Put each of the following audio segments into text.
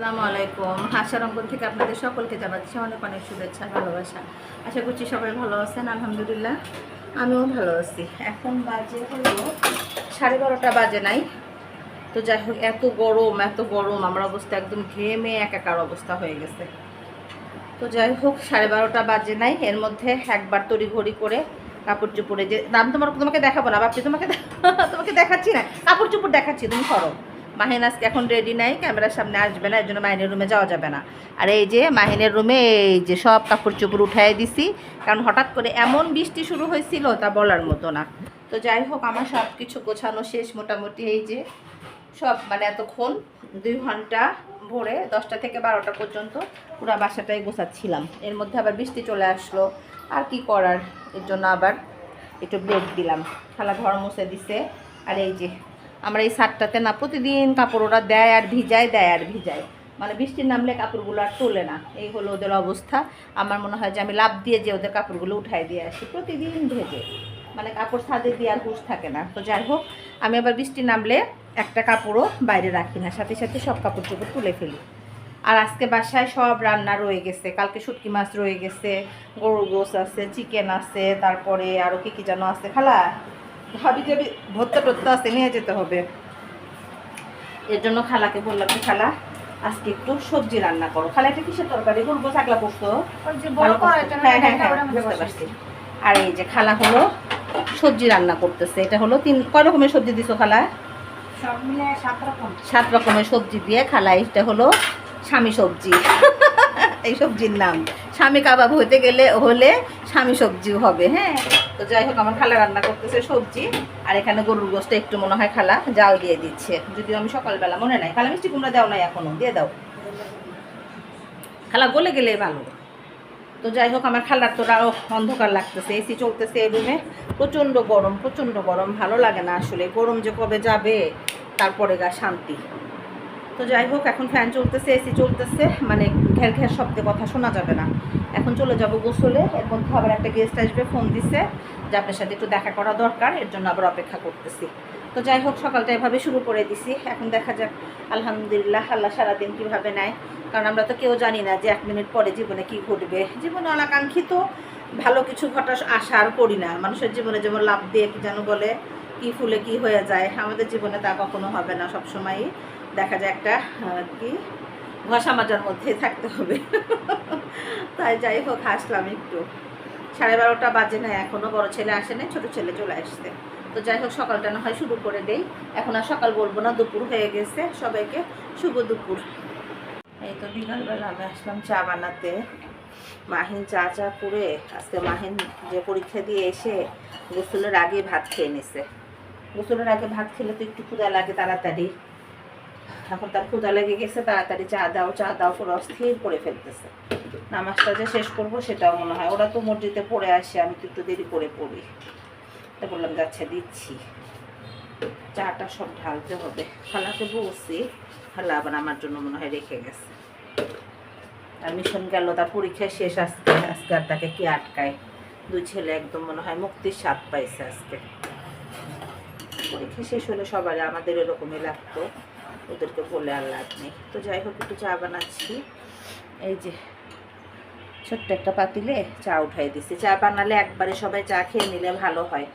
আসসালামু আলাইকুম। হাসার অঙ্কন থেকে আপনাদের সকলকে জানাচ্ছি অনেক অনেক শুভেচ্ছা, ভালোবাসা। আশা করছি সবাই ভালো আছেন, আলহামদুলিল্লাহ। আমিও ভালো আছি। এখন বাজে হলো সাড়ে বারোটা বাজে নাই। তো যাই হোক, এত গরম এত গরম, আমার অবস্থা একদম ঘেমে একাকার অবস্থা হয়ে গেছে। তো যাই হোক, সাড়ে বারোটা বাজে নাই। এর মধ্যে একবার তড়ি ঘড়ি করে কাপড় চুপড়ে যে দাম তোমার তোমাকে দেখাবো না বাপি তোমাকে তোমাকে দেখাচ্ছি না। কাপড় চুপড় দেখাচ্ছি, তুমি করো মাহিন আজকে এখন রেডি নাই ক্যামেরার সামনে আসবে না এর জন্য মাহিনের রুমে যাওয়া যাবে না। আর এই যে মাহিনের রুমে এই যে সব কাপড় চোপড় উঠাই দিছি, কারণ হঠাৎ করে এমন বৃষ্টি শুরু হয়েছিল, তা বলার মতো না। তো যাই হোক, আমার সব কিছু গোছানো শেষ মোটামুটি, এই যে সব মানে এতক্ষণ দুই ঘণ্টা ভোরে দশটা থেকে বারোটা পর্যন্ত পুরো বাসাটাই গোছাচ্ছিলাম। এর মধ্যে আবার বৃষ্টি চলে আসলো, আর কি করার? এর জন্য আবার একটু ব্রেক দিলাম। খালা ঘর মুছে দিছে, আর এই যে আমরা এই সারটাতে না, প্রতিদিন কাপড় ওরা দেয় আর ভিজায়, দেয় আর ভিজায়। মানে বৃষ্টির নামলে কাপড়গুলো আর তোলে না। এই হলো ওদের অবস্থা। আমার মনে হয় যে আমি লাভ দিয়ে যে ওদের কাপড়গুলো উঠাই দিয়ে আসি। প্রতিদিন ভেজে। মানে কাপড় ছাদে দিয়ে আর হুশ থাকে না। তো যাই হোক, আমি আবার বৃষ্টি নামলে একটা কাপড়ও বাইরে রাখি না। সাথে সাথে সব কাপড় চোপড় তুলে ফেলি। আর আজকে বাসায় সব রান্না রয়ে গেছে। কালকে শুটকি মাছ রয়ে গেছে, গরুর গোস আছে, চিকেন আছে, তারপরে আরও কী কী যেন আছে। খালা? ভাবি যে ভর্তা টর্তা আছে নিয়ে যেতে হবে। এর জন্য খালাকে বললাম যে খালা আজকে একটু সবজি রান্না করো। খালা একটা কিসের তরকারি? বড় কড়াইটা না, হ্যাঁ হ্যাঁ হ্যাঁ বুঝতে পারছি। আর এই যে খালা হলো সবজি রান্না করতেছে। এটা হলো তিন কয় রকমের সবজি দিছো খালা? সাত সাত রকমের সবজি দিয়ে খালা এটা হলো স্বামী সবজি। এই সবজির নাম। স্বামী কাবাব হতে গেলে হলে স্বামী সবজি হবে হ্যাঁ? তো যাই হোক, আমার খালা রান্না করতেছে সবজি, আর এখানে গরুর গোষ্ঠ একটু মনে হয় খালা জাল দিয়ে দিচ্ছে। যদিও আমি সকালবেলা, মনে নাই। খালা, মিষ্টি কুমড়া দাও নাই এখনও, দিয়ে দাও। খালা গলে গেলে ভালো। তো যাই হোক, আমার খালার তো আরও অন্ধকার লাগতেছে, এসি চলতেছে এই রুমে। প্রচণ্ড গরম প্রচণ্ড গরম, ভালো লাগে না আসলে। গরম যে কবে যাবে, তারপরে গা শান্তি। তো যাই হোক, এখন ফ্যান চলতেছে, এসি চলতেছে মানে ঘের ঘের শব্দে কথা শোনা যাবে না। এখন চলে যাব গোসলে, এর মধ্যে আবার একটা গেস্ট আসবে ফোন দিছে যে আপনার সাথে একটু দেখা করা দরকার, এর জন্য আবার অপেক্ষা করতেছি। তো যাই হোক, সকালটা এভাবে শুরু করে দিছি। এখন দেখা যাক, আলহামদুলিল্লাহ, আল্লাহ সারাদিন কীভাবে নেয়। কারণ আমরা তো কেউ জানি না যে এক মিনিট পরে জীবনে কি ঘটবে। জীবনে অনাকাঙ্ক্ষিত ভালো কিছু ঘটা আশা আর করি না। মানুষের জীবনে যেমন লাভ দিয়ে কি যেন বলে, কি ফুলে কি হয়ে যায়, আমাদের জীবনে তা কখনো হবে না সবসময়ই। দেখা যায় একটা কি? ঘষা মাজার মধ্যেই থাকতে হবে। তাই যাই হোক হাসলাম একটু। সাড়ে বারোটা বাজে না এখনও বড় ছেলে আসে নাই, ছোটো ছেলে চলে আসছে। তো যাই হোক, সকালটা না হয় শুরু করে দেই। এখন আর সকাল বলব না, দুপুর হয়ে গেছে। সবাইকে শুভ দুপুর। এই তো বিকালবেলা আমি আসলাম চা বানাতে। মাহিন চা চা করে আজকে মাহিন যে পরীক্ষা দিয়ে এসে গোসলের আগে ভাত খেয়ে নিছে। গোসলের আগে ভাত খেলে তো একটু ক্ষুদা লাগে তাড়াতাড়ি। এখন তার ক্ষুদা লেগে গেছে, তাড়াতাড়ি চা দাও চা দাও করে অস্থির করে ফেলতেছে। নামাজটা যে শেষ করব সেটাও মনে হয়। ওরা তো মসজিদে পড়ে আসে, আমি তো একটু দেরি করে পড়ি। তা বললাম যাচ্ছে দিচ্ছি। চাটা সব ঢালতে হবে। খালাকে বলছি, খালা আবার আমার জন্য মনে হয় রেখে গেছে। আর মিশন গেল, তার পরীক্ষা শেষ আজকে। আজকে আর তাকে কি আটকায়? দুই ছেলে একদম মনে হয় মুক্তির স্বাদ পাইছে আজকে। পরীক্ষা শেষ হলে সবারই আমাদের এরকমই লাগতো। ওদেরকে বলে আর লাভ নেই। তো যাই হোক, একটু চা বানাচ্ছি। এই যে, ছোট্ট একটা পাতিলে চা উঠাই দিছি। চা বানালে একবারে সবাই চা খেয়ে নিলে ভালো হয়।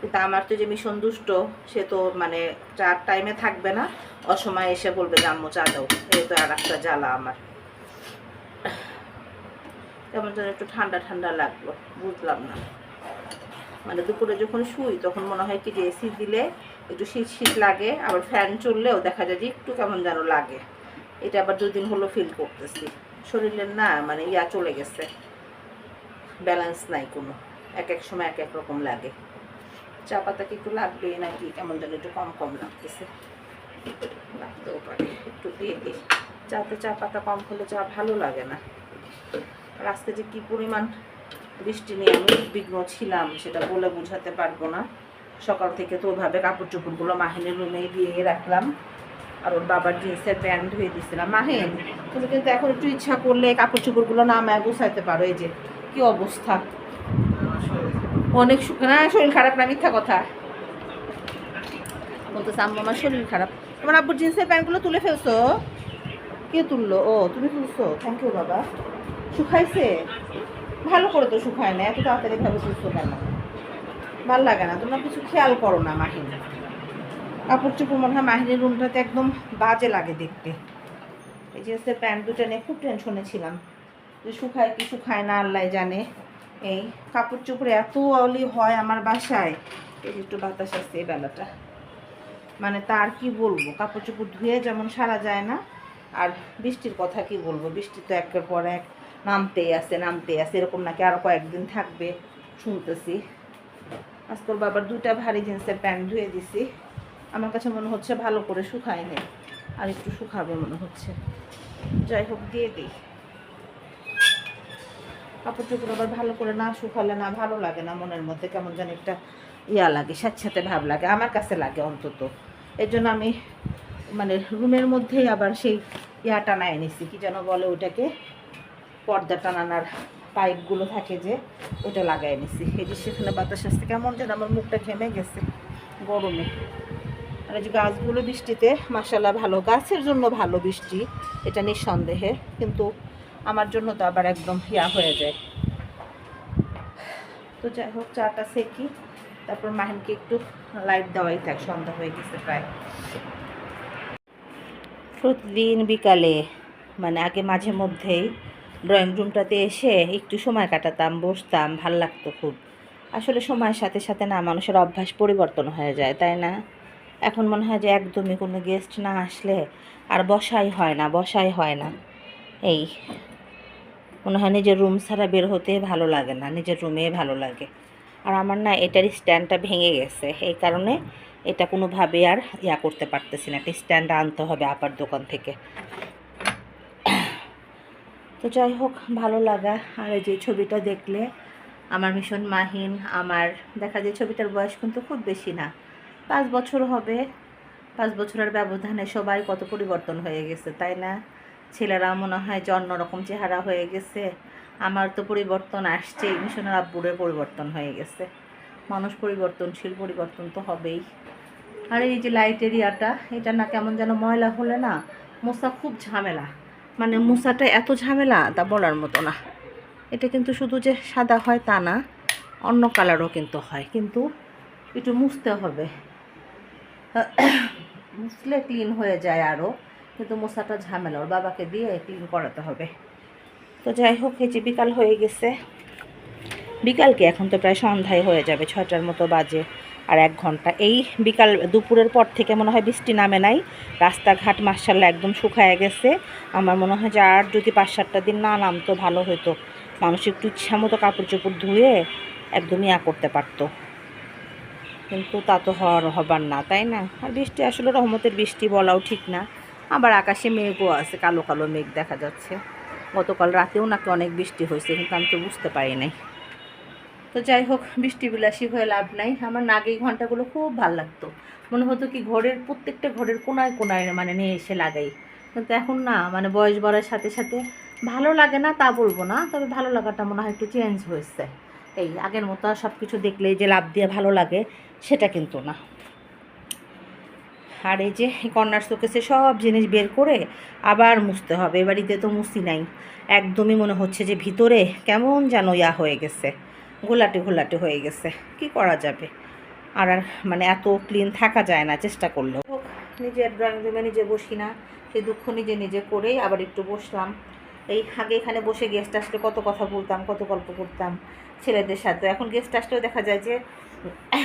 কিন্তু আমার তো যে মিশন দুষ্ট, সে তো মানে চার টাইমে থাকবে না। অসময়ে এসে বলবে যে, আম্মু, চা দাও। এই তো আর একটা জ্বালা আমার। কেমন যেন একটু ঠান্ডা ঠান্ডা লাগল, বুঝলাম না। মানে দুপুরে যখন শুই, তখন মনে হয় কি যে এসি দিলে একটু শীত শীত লাগে, আবার ফ্যান চললেও দেখা যায় যে একটু কেমন যেন লাগে। এটা আবার দুদিন হলো ফিল করতেছি। শরীরের না মানে ইয়া চলে গেছে। ব্যালেন্স নাই কোনো। এক এক সময় এক এক রকম লাগে। চা পাতা কি একটু লাগবে নাকি কেমন যেন একটু কম কম লাগতেছে। লাগতেও পারে। একটু দিয়ে দিই। চাতে চা পাতা কম হলে চা ভালো লাগে না। আজকে যে কী পরিমাণ বৃষ্টি নিয়ে আমি উদ্বিগ্ন ছিলাম, সেটা বলে বোঝাতে পারব না। সকাল থেকে তো ওইভাবে কাপড় চোপড়গুলো মাহিনের রুমে দিয়ে রাখলাম। আর ওর বাবার জিন্সের প্যান্ট ধুয়ে দিয়েছিলাম মাহিন, তুমি কিন্তু এখন একটু ইচ্ছা করলে কাপড় চোপড়গুলো নামায় গুছাইতে পারো। এই যে, কি অবস্থা? অনেক না, শরীর খারাপ না, মিথ্যা কথা। বলতেছে, আম্মু, আমার শরীর খারাপ। তোমার আব্বুর জিন্সের প্যান্টগুলো তুলে ফেলছো? কে তুললো? ও, তুমি তুলছো? থ্যাংক ইউ বাবা। শুকাইছে? ভালো করে তো শুকায় না, এত তাড়াতাড়ি ভাবে তুলছো কেন? ভালো লাগে না। তোমরা কিছু খেয়াল করো না মাহিন। কাপড় চোপড় মনে হয় মাহিনের রুমটাতে একদম বাজে লাগে দেখতে। এই যে হচ্ছে প্যান্ট দুটো নিয়ে খুব টেনশনে ছিলাম। যে শুকায় কি শুকায় না, আল্লাহ জানে। এই কাপড় চোপড়ে এত অলি হয় আমার বাসায়। এই একটু বাতাস আসছে এই বেলাটা। মানে তার কি বলব? কাপড় চোপড় ধুয়ে যেমন সারা যায় না, আর বৃষ্টির কথা কি বলব? বৃষ্টি তো একের পর এক নামতেই আছে নামতেই আছে। এরকম নাকি আরও কয়েকদিন থাকবে, শুনতেছি। আজকাল বাবার দুটা ভারী জিন্সের প্যান্ট ধুয়ে দিছি। আমার কাছে মনে হচ্ছে ভালো করে শুকায়নি। আর একটু শুকাবে মনে হচ্ছে। যাই হোক, দিয়ে দিই। কাপড় চোপড় আবার ভালো করে না শুকালে না ভালো লাগে না মনের মধ্যে, কেমন যেন একটা ইয়া লাগে, স্যাঁতস্যাঁতে ভাব লাগে। আমার কাছে লাগে অন্তত। এর জন্য আমি মানে রুমের মধ্যেই আবার সেই ইয়া টানায় নিছি। কি যেন বলে ওটাকে পর্দা টানানোর পাইপগুলো থাকে যে ওটা লাগাই নিছি। এই যে সেখানে বাতাস আসছে, কেমন যেন আমার মুখটা ঘেমে গেছে, গরমে। আর যে গাছগুলো বৃষ্টিতে মাসাল্লাহ ভালো। গাছের জন্য ভালো বৃষ্টি, এটা নিঃসন্দেহে। কিন্তু আমার জন্য তো আবার একদম ইয়া হয়ে যায়। তো যাই হোক, চাটা সেকি, তারপর মাহিনকে একটু লাইট দেওয়াই থাক, সন্ধ্যা হয়ে গেছে প্রায়। প্রতিদিন বিকালে মানে আগে মাঝে মধ্যেই ড্রয়িং রুমটাতে এসে একটু সময় কাটাতাম, বসতাম, ভালো লাগতো খুব। আসলে সময়ের সাথে সাথে না মানুষের অভ্যাস পরিবর্তন হয়ে যায়, তাই না? এখন মনে হয় যে একদমই কোনো গেস্ট না আসলে আর বসাই হয় না, বসাই হয় না। এই, মনে হয় নিজের রুম ছাড়া বের হতে ভালো লাগে না, নিজের রুমে ভালো লাগে। আর আমার না এটার স্ট্যান্ডটা ভেঙে গেছে, এই কারণে এটা কোনোভাবে আর ইয়া করতে পারতেছি না, একটা স্ট্যান্ড আনতে হবে আপার দোকান থেকে। তো যাই হোক, ভালো লাগা। আর এই যে ছবিটা দেখলে, আমার ভীষণ মাহিন, আমার, দেখা যায় ছবিটার বয়স কিন্তু খুব বেশি না। পাঁচ বছর হবে। পাঁচ বছরের ব্যবধানে সবাই কত পরিবর্তন হয়ে গেছে, তাই না? ছেলেরা মনে হয় যে অন্যরকম চেহারা হয়ে গেছে। আমার তো পরিবর্তন আসছে মিশনের আব্বুরে পরিবর্তন হয়ে গেছে। মানুষ পরিবর্তনশীল, পরিবর্তন তো হবেই। আর এই যে লাইট এরিয়াটা এটা না কেমন যেন ময়লা হলে না মশা খুব ঝামেলা। মানে মশাটা এত ঝামেলা তা বলার মতো না। এটা কিন্তু শুধু যে সাদা হয় তা না, অন্য কালারও কিন্তু হয়, কিন্তু একটু মুছতে হবে। মুছলে ক্লিন হয়ে যায় আরও কিন্তু মশাটা ঝামেলা, ওর বাবাকে দিয়ে ক্লিন করাতে হবে। তো যাই হোক, এই যে বিকাল হয়ে গেছে। বিকালকে এখন তো প্রায় সন্ধ্যায় হয়ে যাবে, ছয়টার মতো বাজে। আর এক ঘণ্টা। এই বিকাল দুপুরের পর থেকে মনে হয় বৃষ্টি নামে নাই। রাস্তাঘাট মার্শাল্লাহ একদম শুকায় গেছে। আমার মনে হয় যে আর যদি পাঁচ সাতটা দিন না নামতো ভালো হতো মানুষ একটু ইচ্ছা মতো কাপড় চোপড় ধুয়ে একদমই ইয়া করতে পারতো। কিন্তু তা তো হওয়ার হবার না, তাই না? আর বৃষ্টি আসলে রহমতের বৃষ্টি বলাও ঠিক না। আবার আকাশে মেঘও আছে, কালো কালো মেঘ দেখা যাচ্ছে। গতকাল রাতেও নাকি অনেক বৃষ্টি হয়েছে, কিন্তু আমি তো বুঝতে পারি নাই। তো যাই হোক বৃষ্টি বিলাসী হয়ে লাভ নাই। আমার নাগে ঘন্টাগুলো খুব ভালো লাগতো। মনে হতো কি ঘরের প্রত্যেকটা ঘরের কোনায় কোনায় মানে নিয়ে এসে লাগাই। কিন্তু এখন না মানে বয়স বাড়ার সাথে সাথে ভালো লাগে না তা বলব না, তবে ভালো লাগাটা মনে হয় একটু চেঞ্জ হয়েছে। এই আগের মতো সব কিছু দেখলেই যে লাভ দিয়ে ভালো লাগে, সেটা কিন্তু না। আর এই যে কর্নার শোকেসে সব জিনিস বের করে আবার মুছতে হবে, এ বাড়িতে তো মুছি নাই। একদমই মনে হচ্ছে যে ভিতরে কেমন যেন ইয়া হয়ে গেছে। ঘোলাটে ঘোলাটে হয়ে গেছে। কি করা যাবে? আর মানে এত ক্লিন থাকা যায় না, চেষ্টা করলেও। হোক, নিজের ড্রয়িং রুমে নিজে বসি না সেই দুঃখ নিজে নিজে করেই আবার একটু বসলাম। এই আগে এখানে বসে গেস্ট আসলে কত কথা বলতাম, কত গল্প করতাম ছেলেদের সাথে। এখন গেস্ট আসলেও দেখা যায় যে,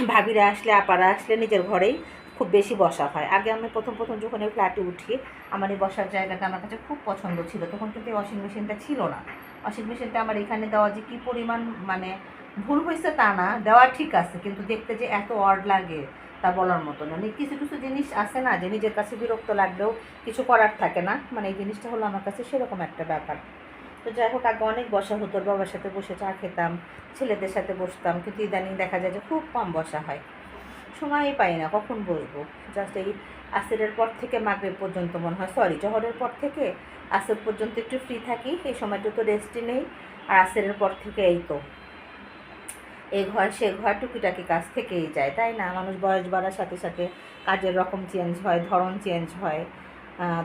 ভাবিরা আসলে, আপারা আসলে নিজের ঘরেই খুব বেশি বসা হয়। আগে আমি প্রথম প্রথম যখন এই ফ্ল্যাটে উঠি, আমার এই বসার জায়গাটা আমার কাছে খুব পছন্দ ছিল। তখন কিন্তু এই ওয়াশিং মেশিনটা ছিল না। ওয়াশিং মেশিনটা আমার এখানে দেওয়া যে কী পরিমাণ মানে ভুল হয়েছে তা না, দেওয়া ঠিক আছে, কিন্তু দেখতে যে এত অড লাগে তা বলার মতো না। মানে কিছু কিছু জিনিস আছে না যে নিজের কাছে বিরক্ত লাগলেও কিছু করার থাকে না। মানে এই জিনিসটা হলো আমার কাছে সেরকম একটা ব্যাপার। তো যাই হোক, আগে অনেক বসা হতো, বাবার সাথে বসে চা খেতাম, ছেলেদের সাথে বসতাম, কিন্তু ইদানিং দেখা যায় যে খুব কম বসা হয়। সময়ই পাই না, কখন বসবো? জাস্ট এই আসরের পর থেকে মাগরেব পর্যন্ত মনে হয় সরি জহরের পর থেকে আসর পর্যন্ত একটু ফ্রি থাকি, এই সময়টা তো রেস্টই নেই। আর আসরের পর থেকে এই তো। এই ঘর, সে ঘর টুকিটাকি কাজ থেকেই যায়, তাই না? মানুষ বয়স বাড়ার সাথে সাথে কাজের রকম চেঞ্জ হয়, ধরন চেঞ্জ হয়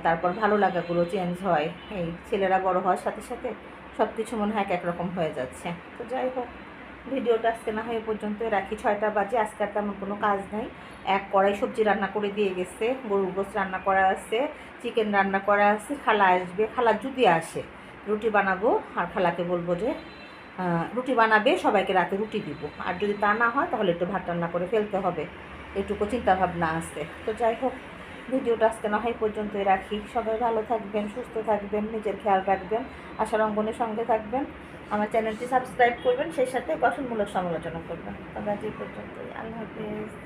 তারপর ভালো লাগাগুলো চেঞ্জ হয়। এই ছেলেরা বড় হওয়ার সাথে সাথে সব কিছু মনে হয় এক এক রকম হয়ে যাচ্ছে। তো যাই হোক, ভিডিওটা আজকে না হয় এ পর্যন্তই রাখি। ছয়টা বাজে, আজকে আর তেমন কোনো কাজ নাই। এক কড়াই সবজি রান্না করে দিয়ে গেছে, গরুর গোস রান্না করা আছে চিকেন রান্না করা আছে, খালা আসবে, খালা যদি আসে, রুটি বানাবো আর খালাকে বলব যে রুটি বানাবে, সবাইকে রাতে রুটি দিব। আর যদি তা না হয়, তাহলে একটু ভাত রান্না করে ফেলতে হবে। এটুকু চিন্তাভাবনা আছে। তো যাই হোক, ভিডিওটা আজকে না হয় পর্যন্তই রাখি। সবাই ভালো থাকবেন, সুস্থ থাকবেন, নিজের খেয়াল রাখবেন। আশার অঙ্গনের সঙ্গে থাকবেন। আমার চ্যানেলটি সাবস্ক্রাইব করবেন, সেই সাথে গঠনমূলক সমালোচনা করবেন। তবে আজ এই পর্যন্তই। আল্লাহ হাফিজ।